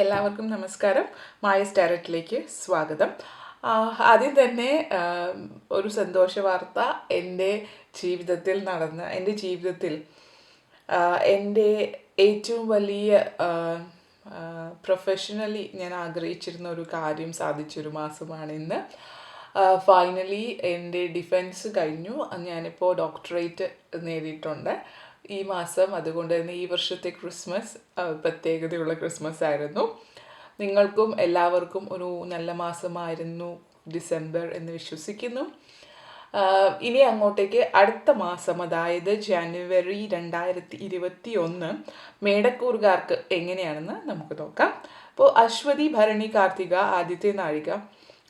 എല്ലാവർക്കും നമസ്കാരം. മായസ് ഡയറക്റ്റിലേക്ക് സ്വാഗതം. ആദ്യം തന്നെ ഒരു സന്തോഷ വാർത്ത. എന്റെ ജീവിതത്തിൽ നടന്ന എന്റെ ജീവിതത്തിൽ എന്റെ ഏറ്റവും വലിയ പ്രൊഫഷണലി ഞാൻ ആഗ്രഹിച്ചിരുന്ന ഒരു കാര്യം സാധിച്ചൊരു മാസമാണ് ഇന്ന്. ഫൈനലി എന്റെ ഡിഫൻസ് കഴിഞ്ഞു. ഞാനിപ്പോൾ ഡോക്ടറേറ്റ് നേടിയിട്ടുണ്ട്. ഈ മാസം അതുകൊണ്ട് തന്നെ ഈ വർഷത്തെ ക്രിസ്മസ് പ്രത്യേകതയുള്ള ക്രിസ്മസ് ആയിരുന്നു നിങ്ങൾക്കും എല്ലാവർക്കും ഒരു നല്ല മാസമായിരുന്നു ഡിസംബർ എന്ന് വിശ്വസിക്കുന്നു. ഇനി അങ്ങോട്ടേക്ക് അടുത്ത മാസം അതായത് ജനുവരി രണ്ടായിരത്തി ഇരുപത്തി ഒന്ന് മേടക്കൂറുകാർക്ക് എങ്ങനെയാണെന്ന് നമുക്ക് നോക്കാം. അപ്പോൾ അശ്വതി ഭരണി കാർത്തിക ആദ്യത്തെ നാഴിക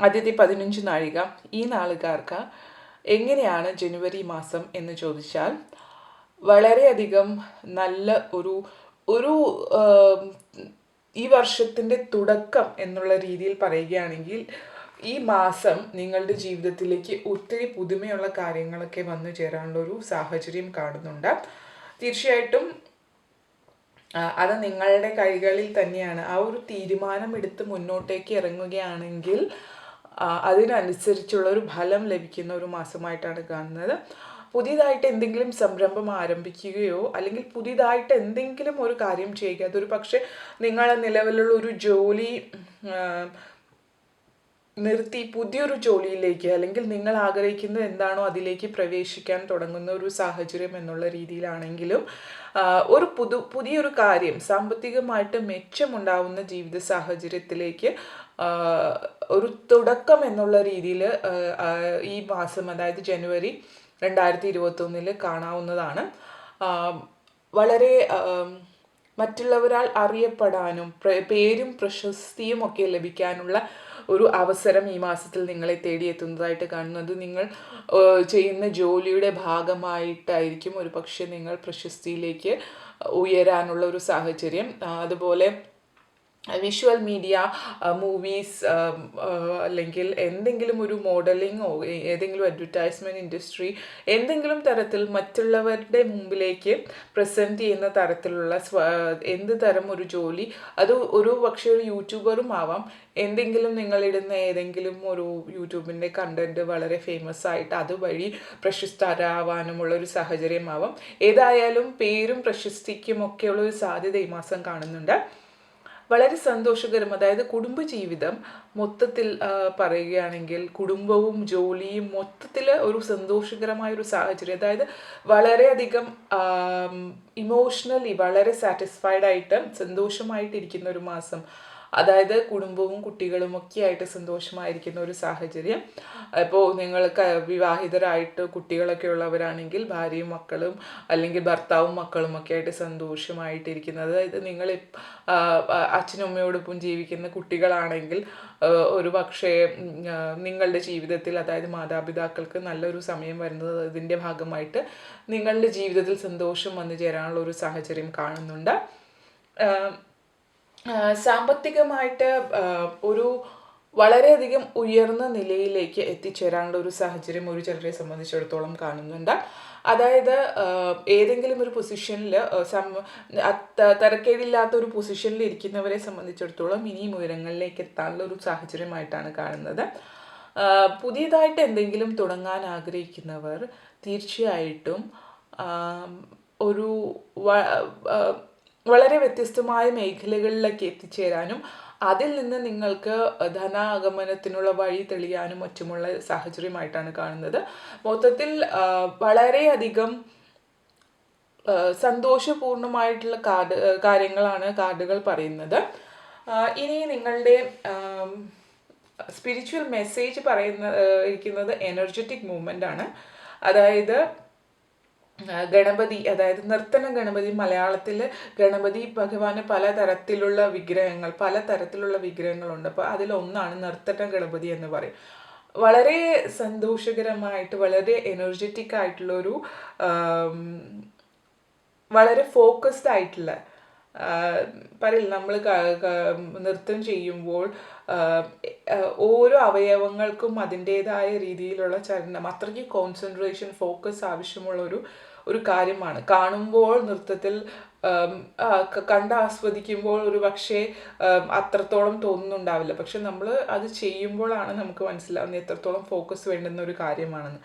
ആദ്യത്തെ പതിനഞ്ച് നാഴിക ഈ നാളുകാർക്ക് എങ്ങനെയാണ് ജനുവരി മാസം എന്ന് ചോദിച്ചാൽ വളരെയധികം നല്ല ഒരു ഒരു ഈ വർഷത്തിന്റെ തുടക്കം എന്നുള്ള രീതിയിൽ പറയുകയാണെങ്കിൽ ഈ മാസം നിങ്ങളുടെ ജീവിതത്തിലേക്ക് ഒത്തിരി പുതുമയുള്ള കാര്യങ്ങളൊക്കെ വന്നു ചേരാനുള്ള ഒരു സാഹചര്യം കാണുന്നുണ്ട്. തീർച്ചയായിട്ടും അത് നിങ്ങളുടെ കൈകളിൽ തന്നെയാണ്. ആ ഒരു തീരുമാനം എടുത്ത് മുന്നോട്ടേക്ക് ഇറങ്ങുകയാണെങ്കിൽ അതിനനുസരിച്ചുള്ള ഒരു ഫലം ലഭിക്കുന്ന ഒരു മാസമായിട്ടാണ് കാണുന്നത്. പുതിയതായിട്ട് എന്തെങ്കിലും സംരംഭം ആരംഭിക്കുകയോ അല്ലെങ്കിൽ പുതിയതായിട്ട് എന്തെങ്കിലും ഒരു കാര്യം ചെയ്യുക. അതൊരു പക്ഷേ നിങ്ങൾ നിലവിലുള്ള ഒരു ജോലി നിർത്തി പുതിയൊരു ജോലിയിലേക്ക് അല്ലെങ്കിൽ നിങ്ങൾ ആഗ്രഹിക്കുന്നത് എന്താണോ അതിലേക്ക് പ്രവേശിക്കാൻ തുടങ്ങുന്ന ഒരു സാഹചര്യം എന്നുള്ള രീതിയിലാണെങ്കിലും ഒരു പുതു പുതിയൊരു കാര്യം സാമ്പത്തികമായിട്ട് മെച്ചമുണ്ടാവുന്ന ജീവിത സാഹചര്യത്തിലേക്ക് ഒരു തുടക്കം എന്നുള്ള രീതിയിൽ ഈ മാസം അതായത് ജനുവരി രണ്ടായിരത്തി ഇരുപത്തൊന്നിൽ കാണാവുന്നതാണ് വളരെ മറ്റുള്ളവരാൽ അറിയപ്പെടാനും പേരും പ്രശസ്തിയും ഒക്കെ ലഭിക്കാനുള്ള ഒരു അവസരം ഈ മാസത്തിൽ നിങ്ങളെ തേടിയെത്തുന്നതായിട്ട് കാണുന്നത് നിങ്ങൾ ചെയ്യുന്ന ജോലിയുടെ ഭാഗമായിട്ടായിരിക്കും ഒരു പക്ഷേ നിങ്ങൾ പ്രശസ്തിയിലേക്ക് ഉയരാനുള്ള ഒരു സാഹചര്യം. അതുപോലെ വിഷ്വൽ മീഡിയ മൂവീസ് അല്ലെങ്കിൽ എന്തെങ്കിലും ഒരു മോഡലിങ്ങോ ഏതെങ്കിലും അഡ്വർടൈസ്മെന്റ് ഇൻഡസ്ട്രി എന്തെങ്കിലും തരത്തിൽ മറ്റുള്ളവരുടെ മുമ്പിലേക്ക് പ്രസന്റ് ചെയ്യുന്ന തരത്തിലുള്ള സ്വ എന്ത് തരം ഒരു ജോലി അത് ഒരു പക്ഷേ ഒരു യൂട്യൂബറും ആവാം. എന്തെങ്കിലും നിങ്ങളിടുന്ന ഏതെങ്കിലും ഒരു യൂട്യൂബിന്റെ കണ്ടന്റ് വളരെ ഫേമസ് ആയിട്ട് അതുവഴി പ്രശസ്തരാവാനുമുള്ള ഒരു സാഹചര്യമാവാം ഏതായാലും പേരും പ്രശസ്തിക്കും ഒരു സാധ്യത ഈ മാസം കാണുന്നുണ്ട്. വളരെ സന്തോഷകരം അതായത് കുടുംബജീവിതം മൊത്തത്തിൽ പറയുകയാണെങ്കിൽ കുടുംബവും ജോലിയും മൊത്തത്തിൽ ഒരു സന്തോഷകരമായ ഒരു സാഹചര്യം. അതായത് വളരെയധികം ഇമോഷണലി വളരെ സാറ്റിസ്ഫൈഡ് ആയിട്ട് സന്തോഷമായിട്ടിരിക്കുന്ന ഒരു മാസം അതായത് കുടുംബവും കുട്ടികളും ഒക്കെ ആയിട്ട് സന്തോഷമായിരിക്കുന്ന ഒരു സാഹചര്യം. ഇപ്പോൾ നിങ്ങൾ വിവാഹിതരായിട്ട് കുട്ടികളൊക്കെ ഉള്ളവരാണെങ്കിൽ ഭാര്യയും മക്കളും അല്ലെങ്കിൽ ഭർത്താവും മക്കളും ഒക്കെ ആയിട്ട് സന്തോഷമായിട്ടിരിക്കുന്നത്. അതായത് നിങ്ങൾ അച്ഛനും അമ്മയോടൊപ്പം ജീവിക്കുന്ന കുട്ടികളാണെങ്കിൽ ഒരു പക്ഷേ നിങ്ങളുടെ ജീവിതത്തിൽ അതായത് മാതാപിതാക്കൾക്ക് നല്ലൊരു സമയം വരുന്നത് ഇതിന്റെ ഭാഗമായിട്ട് നിങ്ങളുടെ ജീവിതത്തിൽ സന്തോഷം വന്നു ചേരാനുള്ള ഒരു സാഹചര്യം കാണുന്നുണ്ട്. സാമ്പത്തികമായിട്ട് ഒരു വളരെയധികം ഉയർന്ന നിലയിലേക്ക് എത്തിച്ചേരാനുള്ള ഒരു സാഹചര്യം ഒരു ചിലരെ സംബന്ധിച്ചിടത്തോളം കാണുന്നുണ്ട്. അതായത് ഏതെങ്കിലും ഒരു പൊസിഷനിൽ തരക്കേടില്ലാത്ത ഒരു പൊസിഷനിൽ ഇരിക്കുന്നവരെ സംബന്ധിച്ചിടത്തോളം ഇനിയും ഉയരങ്ങളിലേക്ക് എത്താനുള്ള ഒരു സാഹചര്യമായിട്ടാണ് കാണുന്നത്. പുതിയതായിട്ട് എന്തെങ്കിലും തുടങ്ങാൻ ആഗ്രഹിക്കുന്നവർ തീർച്ചയായിട്ടും ഒരു വളരെ വ്യത്യസ്തമായ മേഖലകളിലേക്ക് എത്തിച്ചേരാനും അതിൽ നിന്ന് നിങ്ങൾക്ക് ധനാഗമനത്തിനുള്ള വഴി തെളിയാനും മറ്റുമുള്ള സാഹചര്യമായിട്ടാണ് കാണുന്നത്. മൊത്തത്തിൽ വളരെയധികം സന്തോഷപൂർണമായിട്ടുള്ള കാർഡ് കാര്യങ്ങളാണ് കാർഡുകൾ പറയുന്നത്. ഇനി നിങ്ങളുടെ സ്പിരിച്വൽ മെസ്സേജ് പറയുന്ന ഇരിക്കുന്നത് എനർജറ്റിക് മൂവ്മെന്റ് ആണ്. അതായത് ഗണപതി അതായത് നർത്തന ഗണപതി മലയാളത്തിൽ ഗണപതി ഭഗവാന് പലതരത്തിലുള്ള വിഗ്രഹങ്ങൾ പലതരത്തിലുള്ള വിഗ്രഹങ്ങളുണ്ട്. അപ്പോൾ അതിലൊന്നാണ് നർത്തന ഗണപതി എന്ന് പറയും. വളരെ സന്തോഷകരമായിട്ട് വളരെ എനർജറ്റിക് ആയിട്ടുള്ള ഒരു വളരെ ഫോക്കസ്ഡ് ആയിട്ടുള്ള പറയില്ല നമ്മൾ നൃത്തം ചെയ്യുമ്പോൾ ഓരോ അവയവങ്ങൾക്കും അതിന്റേതായ രീതിയിലുള്ള ചലനം അത്രയ്ക്ക് കോൺസെൻട്രേഷൻ ഫോക്കസ് ആവശ്യമുള്ള ഒരു ഒരു കാര്യമാണ്. കാണുമ്പോൾ നൃത്തത്തിൽ കണ്ട് ആസ്വദിക്കുമ്പോൾ ഒരു പക്ഷേ അത്രത്തോളം തോന്നുന്നുണ്ടാവില്ല. പക്ഷെ നമ്മൾ അത് ചെയ്യുമ്പോഴാണ് നമുക്ക് മനസ്സിലാവുന്നത് എത്രത്തോളം ഫോക്കസ് വേണ്ടുന്ന ഒരു കാര്യമാണെന്ന്.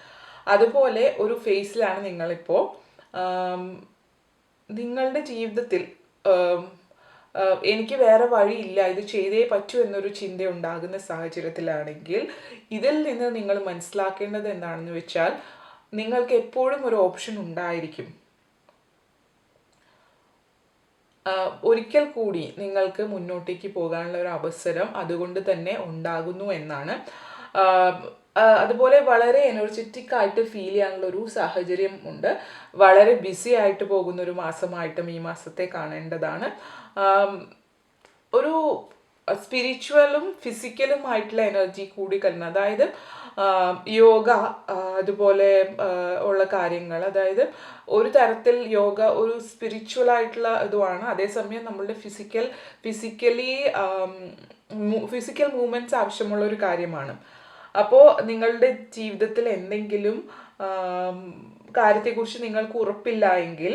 അതുപോലെ ഒരു ഫേസിലാണ് നിങ്ങളിപ്പോൾ നിങ്ങളുടെ ജീവിതത്തിൽ എനിക്ക് വേറെ വഴിയില്ല. ഇത് ചെയ്തേ പറ്റൂ എന്നൊരു ചിന്ത ഉണ്ടാകുന്ന സാഹചര്യത്തിലാണെങ്കിൽ ഇതിൽ നിന്ന് നിങ്ങൾ മനസ്സിലാക്കേണ്ടത് എന്താണെന്ന് വെച്ചാൽ നിങ്ങൾക്ക് എപ്പോഴും ഒരു ഓപ്ഷൻ ഉണ്ടായിരിക്കും. ഒരിക്കൽ കൂടി നിങ്ങൾക്ക് മുന്നോട്ടേക്ക് പോകാനുള്ള ഒരു അവസരം അതുകൊണ്ട് തന്നെ ഉണ്ടാകുന്നു എന്നാണ്. അതുപോലെ വളരെ എനർജറ്റിക് ആയിട്ട് ഫീൽ ചെയ്യാനുള്ള ഒരു സാഹചര്യം ഉണ്ട്. വളരെ ബിസി ആയിട്ട് പോകുന്ന ഒരു മാസമായിട്ടും ഈ മാസത്തെ കാണേണ്ടതാണ്. ഒരു സ്പിരിച്വലും ഫിസിക്കലും ആയിട്ടുള്ള എനർജി കൂടി കലർന്ന് അതായത് യോഗ അതുപോലെ ഉള്ള കാര്യങ്ങൾ അതായത് ഒരു തരത്തിൽ യോഗ ഒരു സ്പിരിച്വൽ ആയിട്ടുള്ള ഇതുമാണ് അതേസമയം നമ്മളുടെ ഫിസിക്കൽ ഫിസിക്കലി ഫിസിക്കൽ മൂവ്മെന്റ്സ് ആവശ്യമുള്ള ഒരു കാര്യമാണ്. അപ്പോൾ നിങ്ങളുടെ ജീവിതത്തിൽ എന്തെങ്കിലും കാര്യത്തെക്കുറിച്ച് നിങ്ങൾക്ക് ഉറപ്പില്ല എങ്കിൽ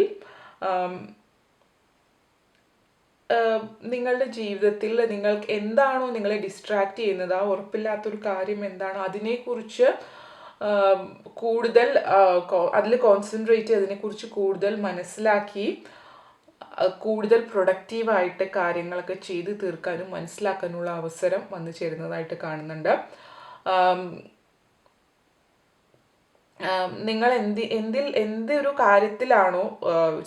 നിങ്ങളുടെ ജീവിതത്തിൽ നിങ്ങൾക്ക് എന്താണോ നിങ്ങളെ ഡിസ്ട്രാക്ട് ചെയ്യുന്നത് ആ ഉറപ്പില്ലാത്തൊരു കാര്യം എന്താണോ അതിനെക്കുറിച്ച് കൂടുതൽ അതിൽ കോൺസെൻട്രേറ്റ് അതിനെക്കുറിച്ച് കൂടുതൽ മനസ്സിലാക്കി കൂടുതൽ പ്രൊഡക്റ്റീവായിട്ട് കാര്യങ്ങളൊക്കെ ചെയ്ത് തീർക്കാനും മനസ്സിലാക്കാനുള്ള അവസരം വന്നു ചേരുന്നതായിട്ട് കാണുന്നുണ്ട്. നിങ്ങൾ എന്തി എന്തിൽ എന്തൊരു കാര്യത്തിലാണോ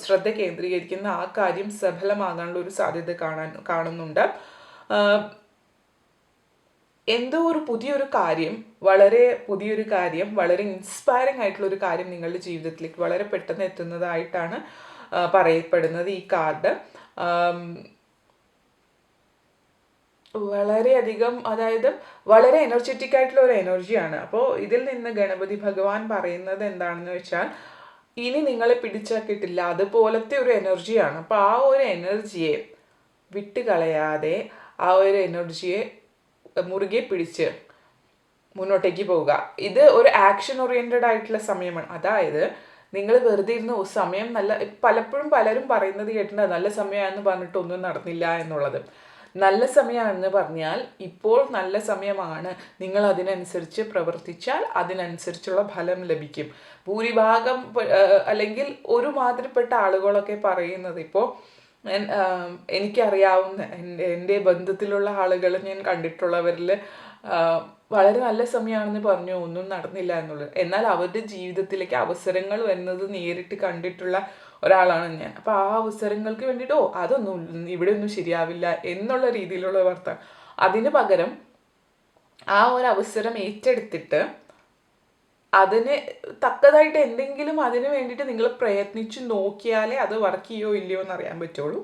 ശ്രദ്ധ കേന്ദ്രീകരിക്കുന്ന ആ കാര്യം സഫലമാകാനുള്ള ഒരു സാധ്യത കാണാൻ കാണുന്നുണ്ട്. എന്തോ ഒരു പുതിയൊരു കാര്യം വളരെ പുതിയൊരു കാര്യം വളരെ ഇൻസ്പയറിംഗ് ആയിട്ടുള്ള ഒരു കാര്യം നിങ്ങളുടെ ജീവിതത്തിലേക്ക് വളരെ പെട്ടെന്ന് എത്തുന്നതായിട്ടാണ് പറയപ്പെടുന്നത് ഈ കാർഡ്. വളരെയധികം അതായത് വളരെ എനർജറ്റിക് ആയിട്ടുള്ള ഒരു എനർജിയാണ് അപ്പോൾ ഇതിൽ നിന്ന് ഗണപതി ഭഗവാൻ പറയുന്നത് എന്താണെന്ന് വെച്ചാൽ ഇനി നിങ്ങളെ പിടിച്ചാൽ കിട്ടില്ല അതുപോലത്തെ ഒരു എനർജിയാണ് അപ്പോൾ ആ ഒരു എനർജിയെ വിട്ടുകളയാതെ ആ ഒരു എനർജിയെ മുറുകെ പിടിച്ച് മുന്നോട്ടേക്ക് പോവുക. ഇത് ഒരു ആക്ഷൻ ഓറിയന്റഡ് ആയിട്ടുള്ള സമയമാണ്. അതായത് നിങ്ങൾ വെറുതെ ഇരുന്ന് സമയം നല്ല പലപ്പോഴും പലരും പറയുന്നത് കേട്ടിട്ടുണ്ട് നല്ല സമയമാണെന്ന് പറഞ്ഞിട്ട് ഒന്നും നടന്നില്ല എന്നുള്ളത്. നല്ല സമയമാണെന്ന് പറഞ്ഞാൽ ഇപ്പോൾ നല്ല സമയമാണ്. നിങ്ങൾ അതിനനുസരിച്ച് പ്രവർത്തിച്ചാൽ അതിനനുസരിച്ചുള്ള ഫലം ലഭിക്കും. ഭൂരിഭാഗം അല്ലെങ്കിൽ ഒരു മാതിരിപ്പെട്ട ആളുകളൊക്കെ പറയുന്നത് ഇപ്പോൾ എനിക്കറിയാവുന്ന എന്റെ എന്റെ ബന്ധത്തിലുള്ള ആളുകൾ ഞാൻ കണ്ടിട്ടുള്ളവരിൽ വളരെ നല്ല സമയമാണെന്ന് പറഞ്ഞു ഒന്നും നടന്നില്ല എന്നുള്ളത്. എന്നാൽ അവരുടെ ജീവിതത്തിലേക്ക് അവസരങ്ങൾ വരുന്നത് നേരിട്ട് കണ്ടിട്ടുള്ള ഒരാളാണ് ഞാൻ. അപ്പോൾ ആ അവസരങ്ങൾക്ക് വേണ്ടിട്ടോ അതൊന്നും ഇവിടെ ഒന്നും ശരിയാവില്ല എന്നുള്ള രീതിയിലുള്ള വാർത്ത. അതിന് പകരം ആ ഒരു അവസരം ഏറ്റെടുത്തിട്ട് അതിന് തക്കതായിട്ട് എന്തെങ്കിലും അതിന് വേണ്ടിയിട്ട് നിങ്ങൾ പ്രയത്നിച്ച് നോക്കിയാലേ അത് വർക്ക് ചെയ്യോ ഇല്ലയോ എന്ന് അറിയാൻ പറ്റുള്ളൂ.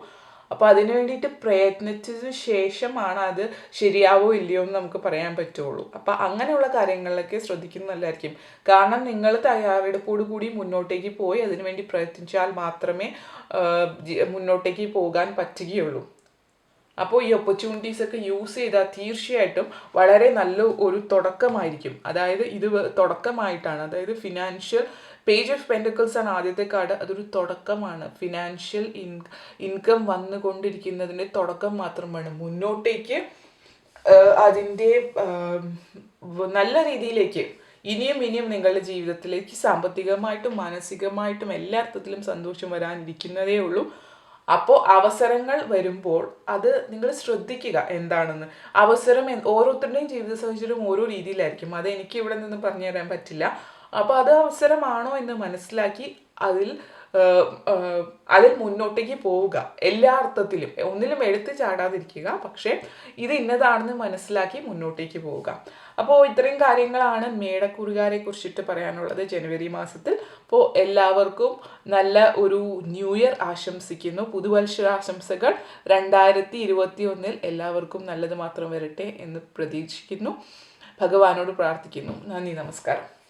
അപ്പോൾ അതിന് വേണ്ടിയിട്ട് പ്രയത്നിച്ചതിന് ശേഷമാണ് അത് ശരിയാവോ ഇല്ലയോ എന്ന് നമുക്ക് പറയാൻ പറ്റുള്ളൂ. അപ്പോൾ അങ്ങനെയുള്ള കാര്യങ്ങളിലൊക്കെ ശ്രദ്ധിക്കുന്നതല്ലായിരിക്കും കാരണം നിങ്ങൾ തയ്യാറെടുപ്പോട് കൂടി മുന്നോട്ടേക്ക് പോയി അതിനുവേണ്ടി പ്രയത്നിച്ചാൽ മാത്രമേ മുന്നോട്ടേക്ക് പോകാൻ പറ്റുകയുള്ളൂ. അപ്പോൾ ഈ ഓപ്പർച്യൂണിറ്റീസ് ഒക്കെ യൂസ് ചെയ്താൽ തീർച്ചയായിട്ടും വളരെ നല്ല ഒരു തുടക്കമായിരിക്കും. അതായത് ഇത് തുടക്കമായിട്ടാണ്. അതായത് ഫിനാൻഷ്യൽ പേജ് ഓഫ് പെന്റക്കിൾസ് ആണ് ആദ്യത്തെ കാർഡ് അതൊരു തുടക്കമാണ്. ഫിനാൻഷ്യൽ ഇൻ ഇൻകം വന്നുകൊണ്ടിരിക്കുന്നതിന്റെ തുടക്കം മാത്രമാണ്. മുന്നോട്ടേക്ക് അതിന്റെ നല്ല രീതിയിലേക്ക് ഇനിയും ഇനിയും നിങ്ങളുടെ ജീവിതത്തിലേക്ക് സാമ്പത്തികമായിട്ടും മാനസികമായിട്ടും എല്ലാ അർത്ഥത്തിലും സന്തോഷം വരാനിരിക്കുന്നതേ ഉള്ളൂ. അപ്പോൾ അവസരങ്ങൾ വരുമ്പോൾ അത് നിങ്ങൾ ശ്രദ്ധിക്കുക എന്താണെന്ന്. അവസരം ഓരോരുത്തരുടെയും ജീവിത സാഹചര്യം ഓരോ രീതിയിലായിരിക്കും. അത് എനിക്ക് ഇവിടെ നിന്ന് പറഞ്ഞു തരാൻ പറ്റില്ല. അപ്പോൾ അത് അവസരമാണോ എന്ന് മനസ്സിലാക്കി അതിൽ അതിൽ മുന്നോട്ടേക്ക് പോവുക. എല്ലാ അർത്ഥത്തിലും. ഒന്നിലും എടുത്ത് ചാടാതിരിക്കുക പക്ഷേ ഇത് ഇന്നതാണെന്ന് മനസ്സിലാക്കി മുന്നോട്ടേക്ക് പോവുക. അപ്പോൾ ഇത്രയും കാര്യങ്ങളാണ് മേടക്കുറുകാരെ കുറിച്ചിട്ട് പറയാനുള്ളത് ജനുവരി മാസത്തിൽ. അപ്പോൾ എല്ലാവർക്കും നല്ല ഒരു ന്യൂ ഇയർ ആശംസിക്കുന്നു. പുതുവത്സര ആശംസകൾ രണ്ടായിരത്തി ഇരുപത്തി ഒന്നിൽ എല്ലാവർക്കും നല്ലത് മാത്രം വരട്ടെ എന്ന് പ്രതീക്ഷിക്കുന്നു. ഭഗവാനോട് പ്രാർത്ഥിക്കുന്നു. നന്ദി നമസ്കാരം.